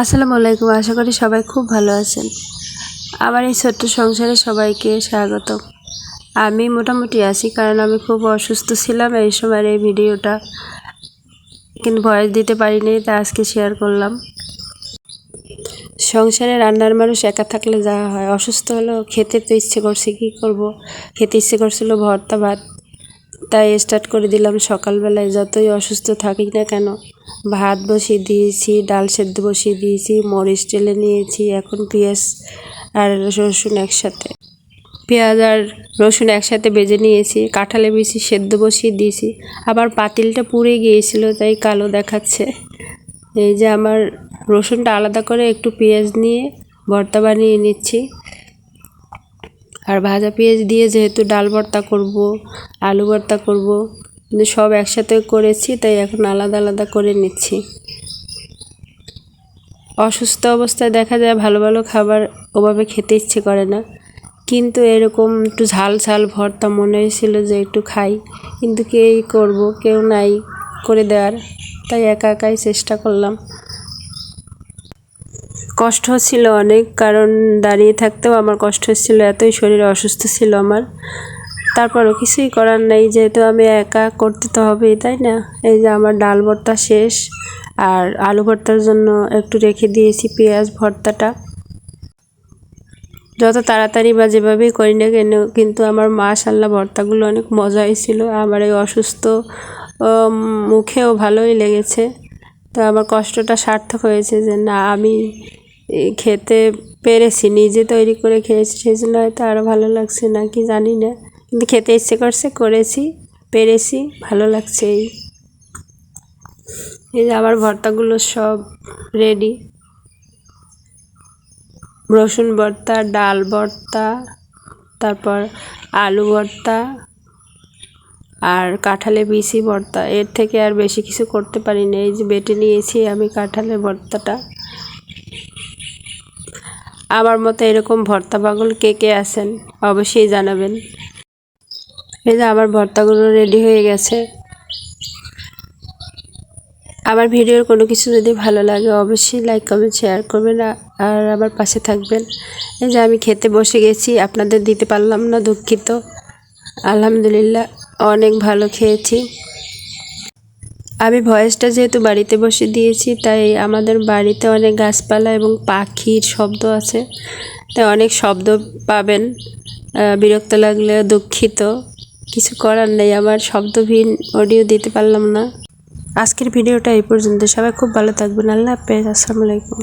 আসসালামু আলাইকুম, আশা করি সবাই খুব ভালো আছেন। আমার এই ছোট্ট সংসারে সবাইকে স্বাগত। আমি মোটামুটি আছি কারণ আমি খুব অসুস্থ ছিলাম এই সময় এই ভিডিওটা, কিন্তু ভয়েস দিতে পারিনি, তা আজকে শেয়ার করলাম। সংসারে রান্নার মানুষ একা থাকলে যা হয়, অসুস্থ হলেও খেতে তো ইচ্ছে করছে, কী করব? খেতে ইচ্ছে করছিল ভর্তা ভাত। তাই স্টার্ট করে দিলাম সকালবেলায়। যতই অসুস্থ থাকি না কেন, ভাত বসিয়ে দিয়েছি, ডাল সেদ্ধ বসিয়ে দিয়েছি, মরিচ টেলে নিয়েছি, এখন পেঁয়াজ আর রসুন একসাথে। পেঁয়াজ আর রসুন একসাথে বেজে নিয়েছি, কাঁঠালে বেশি সেদ্ধ বসিয়ে দিয়েছি। আবার পাতিলটা পুড়ে গিয়েছিল, তাই কালো দেখাচ্ছে। এই যে আমার রসুনটা আলাদা করে একটু পেঁয়াজ নিয়ে ভর্তা বানিয়ে নিচ্ছি। আর ভাজা পেঁয়াজ দিয়ে যেহেতু ডাল ভর্তা করব, আলু ভর্তা করব, কিন্তু সব একসাথে করেছি, তাই এখন আলাদা আলাদা করে নিচ্ছি। অসুস্থ অবস্থায় দেখা যায় ভালো ভালো খাবার ওভাবে খেতে ইচ্ছে করে না। কিন্তু এরকম একটু ঝাল ঝাল ভর্তা মনে হয়েছিল যে একটু খাই, কিন্তু কেই করব, কেউ নাই করে দেওয়ার, তাই একা একাই চেষ্টা করলাম। কষ্ট হচ্ছিল অনেক, কারণ দাঁড়িয়ে থাকতেও আমার কষ্ট হচ্ছিল এতই শরীর অসুস্থ ছিল আমার। তারপরও কিছুই করার নেই, যেহেতু আমি একা করতে তো হবেই, তাই না? এই যে আমার ডাল ভর্তা শেষ, আর আলু ভর্তার জন্য একটু রেখে দিয়েছি পেঁয়াজ ভর্তাটা। যত তাড়াতাড়ি বা যেভাবেই করি না কেন, কিন্তু আমার মা মাশাল্লাহ ভর্তাগুলো অনেক মজা হয়েছিল আমার এই অসুস্থ মুখেও ভালোই লেগেছে। তো আমার কষ্টটা সার্থক হয়েছে যে না, আমি খেতে পেরেছি, নিজে তৈরি করে খেয়েছি সেই জন্য হয়তো আরও ভালো লাগছে না, কি জানি না। কিন্তু খেতে ইচ্ছে করছে, করেছি, পেরেছি, ভালো লাগছে এই। এই যে আমার ভর্তাগুলো সব রেডি রসুন ভর্তা, ডাল ভর্তা, তারপর আলু ভর্তা আর কাঁঠালে বিসি ভর্তা। এর থেকে আর বেশি কিছু করতে পারি না। এই যে বেটে নিয়েছি আমি কাঁঠালের ভর্তাটা। আমার মতো এরকম ভর্তা পাগল কে কে আছেন, অবশ্যই জানাবেন। এই যে আমার ভর্তাগুলো রেডি হয়ে গেছে। আমার ভিডিওর কোনো কিছু যদি ভালো লাগে, অবশ্যই লাইক কমেন্ট শেয়ার করবেন আর আমার পাশে থাকবেন। এই যে আমি খেতে বসে গেছি, আপনাদের দিতে পারলাম না দুঃখিত। আলহামদুলিল্লাহ, অনেক ভালো খেয়েছি। আমি ভয়েসটা যেহেতু বাড়িতে বসে দিয়েছি, তাই আমাদের বাড়িতে অনেক গাছপালা এবং পাখির শব্দ আছে। তাই অনেক শব্দ পাবেন। বিরক্ত লাগলে দুঃখিত। কিছু করার নেই, আমার শব্দহীন অডিও দিতে পারলাম না। আজকের ভিডিওটা এই পর্যন্ত। সবাই খুব ভালো থাকবেন। আল্লাহ হাফেজ। আসসালামু আলাইকুম।